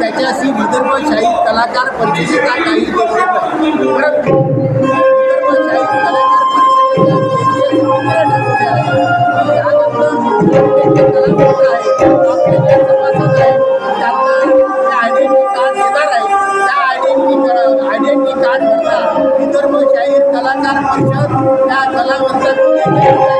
त्याच्याशी विदर्भशाही कलाकार परिषदेचा काही परंतु विदर्भ कलाकार आयडेंटिटी कार्ड भरता विदर्भ कलाकार परिषद त्या कलावंत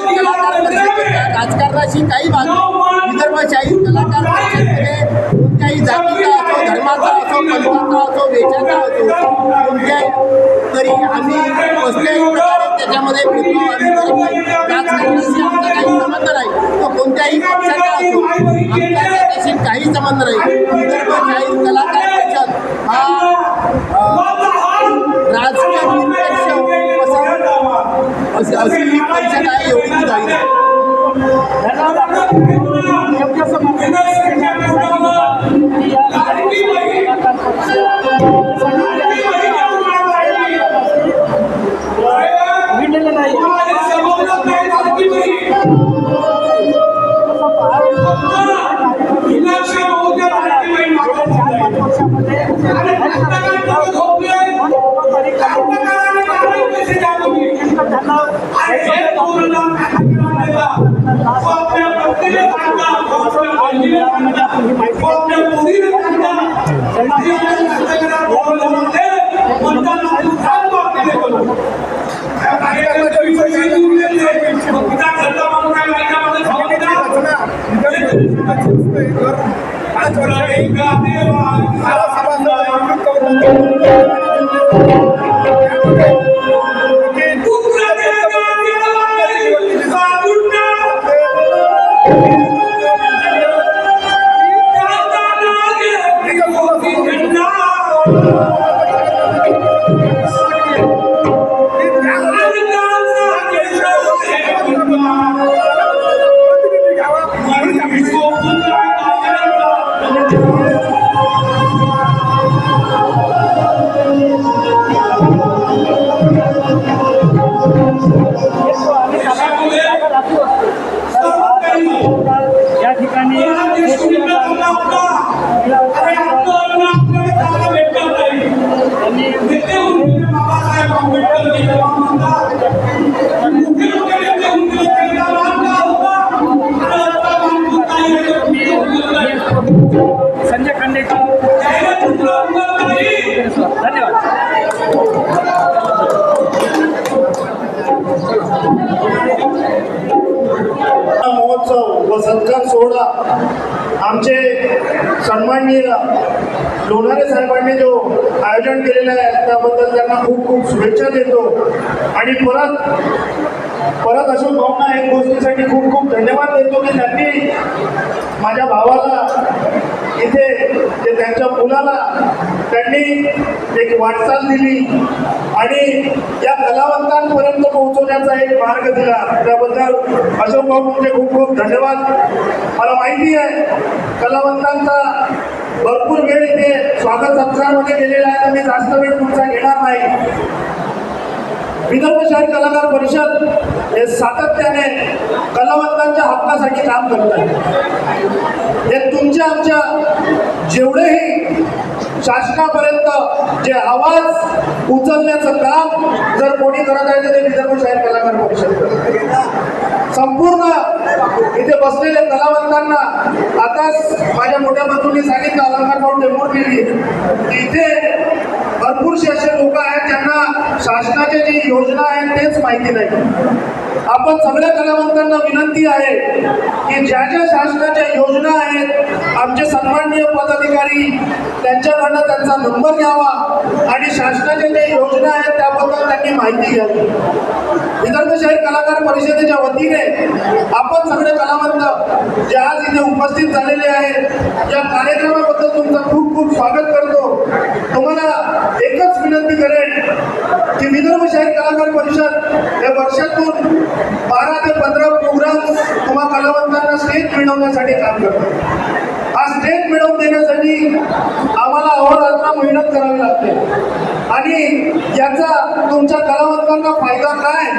राजकारणाशी काही भाग नाही. विदर्भ शाहीर कलाकार परिषदेमध्ये कोणत्याही जातीचा असो धर्माचा असो पंथाचा असो वेशाचा असो कोणत्याही तरी आम्ही कसल्याही प्रकारे त्याच्यामध्ये भेदभाव आम्ही करत नाही राजकारणाशी आमचा काही संबंध नाही तो कोणत्याही पक्षाचा असो आमचा त्याच्याशी काही संबंध नाही विदर्भ शाहीर कलाकार परिषद हा राजकीय निरपेक्ष असं- अशी Eu quero saber. या संजय खांडेकर धन्यवाद. महोत्सव व सत्कार सोहळा आमचे सन्माननीय लोणारे साहेबांनी जो आयोजन केलेलं आहे त्याबद्दल त्यांना खूप खूप शुभेच्छा देतो. आणि परत परत अशोक भावना एक गोष्टीसाठी खूप खूप धन्यवाद देतो की त्यांनी माझ्या भावाला इथे ते त्यांच्या मुलाला त्यांनी एक वाटचाल दिली आणि या कलावंतांपर्यंत पोहोचवण्याचा एक मार्ग दिला. त्याबद्दल अशोक भाऊ म्हणजे खूप खूप धन्यवाद. मला माहिती आहे कलावंतांचा भरपूर वेळ इथे स्वागत सत्रामध्ये गेलेला आहे. तर मी जास्त वेळ तुमचा घेणार नाही. विदर्भ शहर कलाकार परिषद हे सातत्याने कलावंतांच्या हक्कासाठी काम करत आहे हे तुमच्या आमच्या जेवढेही शासनापर्यंत जे आवाज उचलण्याचं काम जर कोणी करत आहे तर ते विदर्भ शाहीर कलाकार परिषद करत संपूर्ण इथे बसलेल्या कलावंतांना आताच माझ्या मोठ्या बंधूंनी सांगितलं अलंकार पाहून डेमोर केली. की इथे भरपूरसे असे लोक आहेत ज्यांना शासनाच्या जी योजना आहेत तेच माहिती नाही. आपण सगळ्या कलावंतांना विनंती आहे की ज्या ज्या शासनाच्या योजना आहेत आमचे सन्माननीय पदाधिकारी त्यांच्याकडनं त्यांचा नंबर घ्यावा आणि शासनाच्या ज्या योजना आहेत त्याबद्दल त्यांनी माहिती घ्यावी. विदर्भ शहर कलाकार परिषदेच्या वतीने आपण सगळे कलावंत जे आज इथे उपस्थित झालेले आहेत या कार्यक्रमाबद्दल तुमचं खूप खूप स्वागत करतो. तुम्हाला एकच विनंती करेन की विदर्भ शहर कलाकार परिषद या वर्षातून बारा ते पंधरा प्रोग्राम तुम्हा कलावंतांना स्टेज मिळवण्यासाठी काम करतो. स्टेट मिळवून देण्यासाठी आम्हाला अहोरात्र मेहनत करावी लागते. आणि याचा तुमच्या कलावंतांना फायदा काय?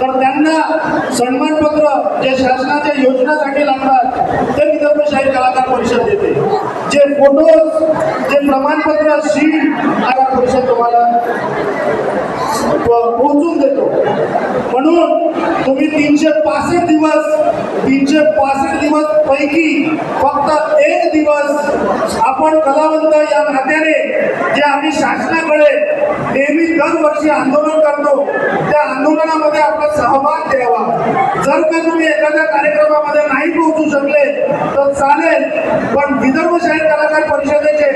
तर त्यांना सन्मानपत्र जे शासनाच्या योजनासाठी लागतात ते विदर्भशाही कलाकार परिषद देते. जे फोटोज जे प्रमाणपत्र शीट कलाकार परिषद तुम्हाला पोहोचून देतो. म्हणून तुम्ही तीनशे पासष्ट दिवस तीनशे पासष्ट दिवस पैकी फक्त एक दिवस आपण कलावंत या नात्याने जे आम्ही शासनाकडे नेहमी दरवर्षी आंदोलन करतो त्या आंदोलनामध्ये आपला सहभाग द्यावा. जर का तुम्ही एखाद्या कार्यक्रमामध्ये नाही पोहोचू शकले तर चालेल. पण विदर्भ शाहीर कलाकार परिषदेचे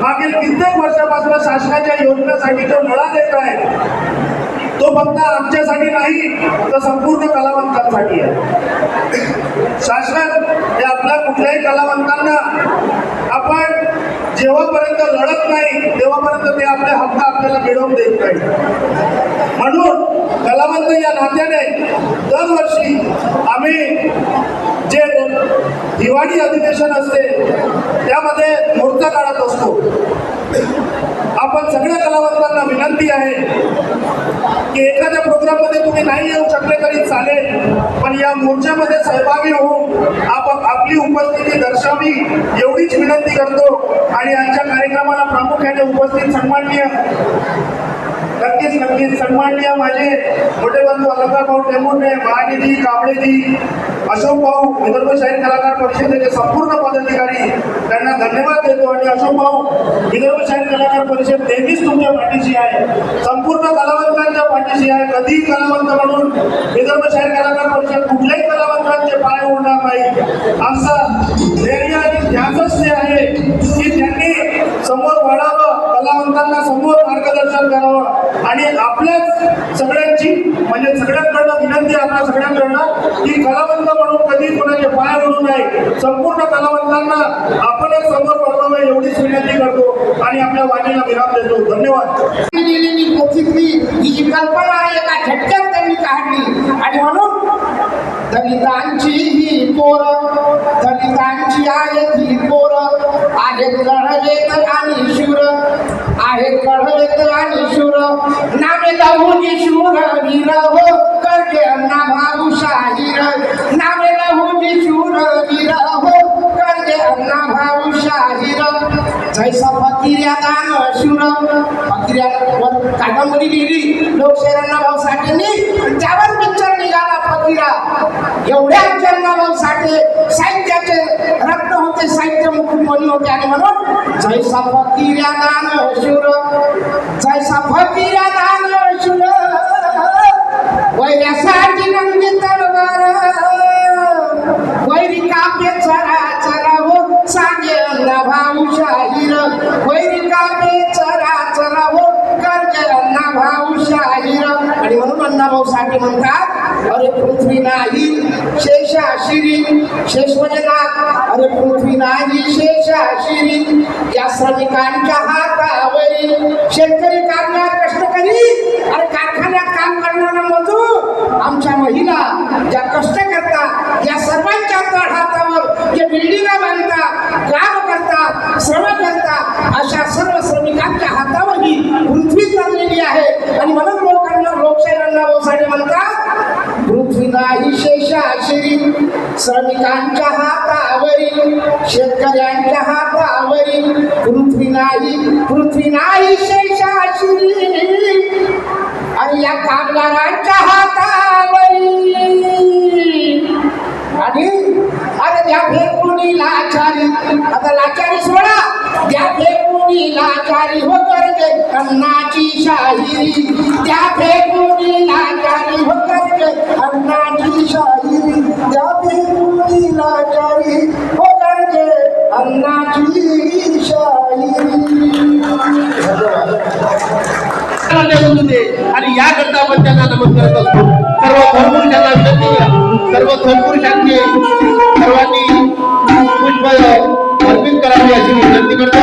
मागील कित्येक वर्षापासून शासनाच्या योजनेसाठी जो लढा देत आहे. फक्त आमच्यासाठी नाही तर संपूर्ण कलावंतांसाठी आहे. शासन हे आपल्या कुठल्याही कलावंतांना आपण जेव्हापर्यंत लढत नाही तेव्हापर्यंत ते आपले हक्क आपल्याला मिळवून देत नाही म्हणून कलावंत या नात्याने दरवर्षी आम्ही जे दिवाळी अधिवेशन असते त्यामध्ये मूर्त काढत असतो. आपण सगळ्या कलावंतांना विनंती आहे की एखाद्या प्रोग्राममध्ये तुम्ही नाही येऊ शकले तरी चालेल पण या मोर्चामध्ये सहभागी होऊन आपण आपली उपस्थिती दर्शावी एवढीच विनंती करतो आणि आजच्या कार्यक्रमाला प्रामुख्याने उपस्थित सन्माननीय नक्कीच नक्कीच सन्माननीय माझे मोठे बंधू अलंकार भाऊ टेमुर्डे महानिधी कांबळेजी अशोक भाऊ विदर्भ शाहीर कलाकार परिषदेचे संपूर्ण पदाधिकारी त्यांना धन्यवाद देतो. आणि अशोक भाऊ विदर्भ शाहीर कलाकार परिषद नेहमीच तुमच्या पाठीशी आहे. संपूर्ण कलावंतांच्या पाठीशी आहे. कधीही कलावंत म्हणून विदर्भ शाहीर कलाकार परिषद कुठल्याही कलावंतांचे पाय ओढणार नाही. आमचा धैर्य आणि ध्यानच ते आहे की त्यांनी समोर वाढावं लोकांना समोर मार्गदर्शन करावं आणि आपल्याच सगळ्यांची म्हणजे सगळ्यांकडनं विनंती आपल्या सगळ्यांकडनं की कलावंत म्हणून कधी कोणाचे पाय ओढू नये. संपूर्ण कलावंतांना आपणच समोर वाढवावं एवढीच विनंती करतो आणि आपल्या वाणीला विराम देतो. धन्यवाद. दिलेली ही जी कल्पना आहे एका झटक्यात त्यांनी काढली. आणि म्हणून दलितांची ही पोर दलितांची आहेत ही पोर. आहेत तर आणि शूर आहेत तर आणि शूर. नामे लहुजी शूर वीर हो करके अण्णा भाऊ शाहीर. नामे लहुजी शूर वीर हो करके अण्णा भाऊ शाहीर. जैसा फकिर्या दान शूर फकिर्या कादंबरी लिहिली लोकशाहीरांना भाऊ साठेंनी त्यावर पिक्चर एवढ्या भाऊ साठे साहित्याचे रत्न होते साहित्य मुकुटमणी होते. आणि म्हणून जैसा फकीर्या दान शूर जैसा फकीर्या दान शूर वैऱ्यासाठी नंदी तलवार वैरी कापे चरा चरा हो सांगे अण्णा भाऊ शाहीर वैरी कापे चरा चरा हो कर्ज भाऊ शाहीर आणि म्हणून अण्णा भाऊ साठी म्हणतात अरे पृथ्वी नाही शेष आशिरी शेष म्हणजे नाग अरे पृथ्वी नाही शेष आशिरी. या श्रमिकांच्या हातावरी शेतकरी कामगार कष्टकरी अरे काम करणारा मजूर आमच्या महिला ज्या कष्ट करतात या सर्वांच्या हातावर जे बिल्डिंगा बांधतात काम करतात श्रम करतात अशा सर्व श्रमिकांच्या हातावर ही पृथ्वी चाललेली आहे आणि म्हणून लोकांना लोकशाहीरांना बोसाडे म्हणतात पृथ्वी नाही शेषा शिरी श्रमिकांच्या हातावरील शेतकऱ्यांच्या हातावरील पृथ्वी नाही पृथ्वी नाही शेषाशी आणि या कामगारांच्या हातावरील आणि अरे त्या फेकुणी लाचारी आता लाचारी सोडा त्या फेकुणी लाचारी हो करते अन्नाची शाहिरी त्या फेकुणी लाचारी हो करते अन्नाची शाहिरी फेकुनी लाचारी हो करते अन्नाची शाहिरी त्यांना बोलू दे. आणि याकरता आपण त्यांना नमन करत. असतो सर्व भरपूर त्यांना विनंती आहे, सर्व थोरपुरुषांनी सर्वांनी पुष्प अर्पित करावी अशी विनंती करतो.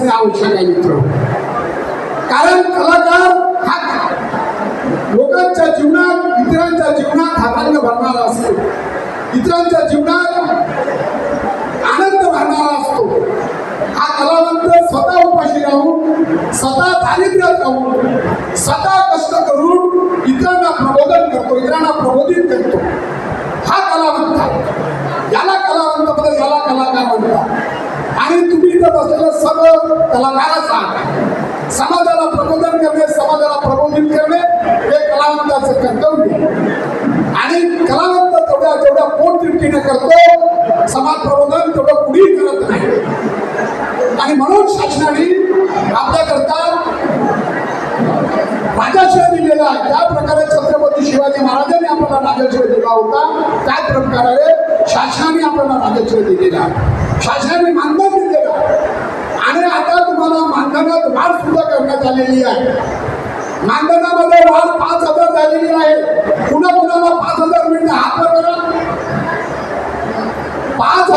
असणे आवश्यक आहे मित्र कारण कलाकार हा लोकांच्या जीवनात इतरांच्या जीवनात हातांग भरणारा असतो. इतरांच्या जीवनात आनंद भरणारा असतो. हा कलावंत स्वतः उपाशी राहून स्वतः दारिद्र्यात राहून स्वतः कष्ट करून इतरांना प्रबोधन करतो इतरांना प्रबोधित करतो. हा कलावंत. याला कलावंत म्हणतात याला कलाकार म्हणतात. आणि तुम्ही इथं बसलेलं सगळं कलाकारच आहात समाजाला प्रबोधन करणे समाजाला प्रबोधित करणे हे कलावंताचं कर्तव्य आणि कलावंत तेवढ्या जेवढ्या पोटतिडकीने करतो समाज प्रबोधन तेवढं कुणीही करत नाही. आणि म्हणून शासनाने आपल्याकरता राजाशिवाय दिलेला आहे. ज्या प्रकारे छत्रपती शिवाजी महाराजांनी आपल्याला राजाशिवाय दिला होता त्याच प्रकारे शासनाने आपल्याला राजाशिवाय दिलेला आहे. शासनाने मानधन आता तुम्हाला मानधनात वाढ सुद्धा करण्यात आलेली आहे. मानधनामध्ये वाढ पाच हजार झालेली आहे. पुन्हा कुणाला पाच हजार मिळणं हा प्रकार पाच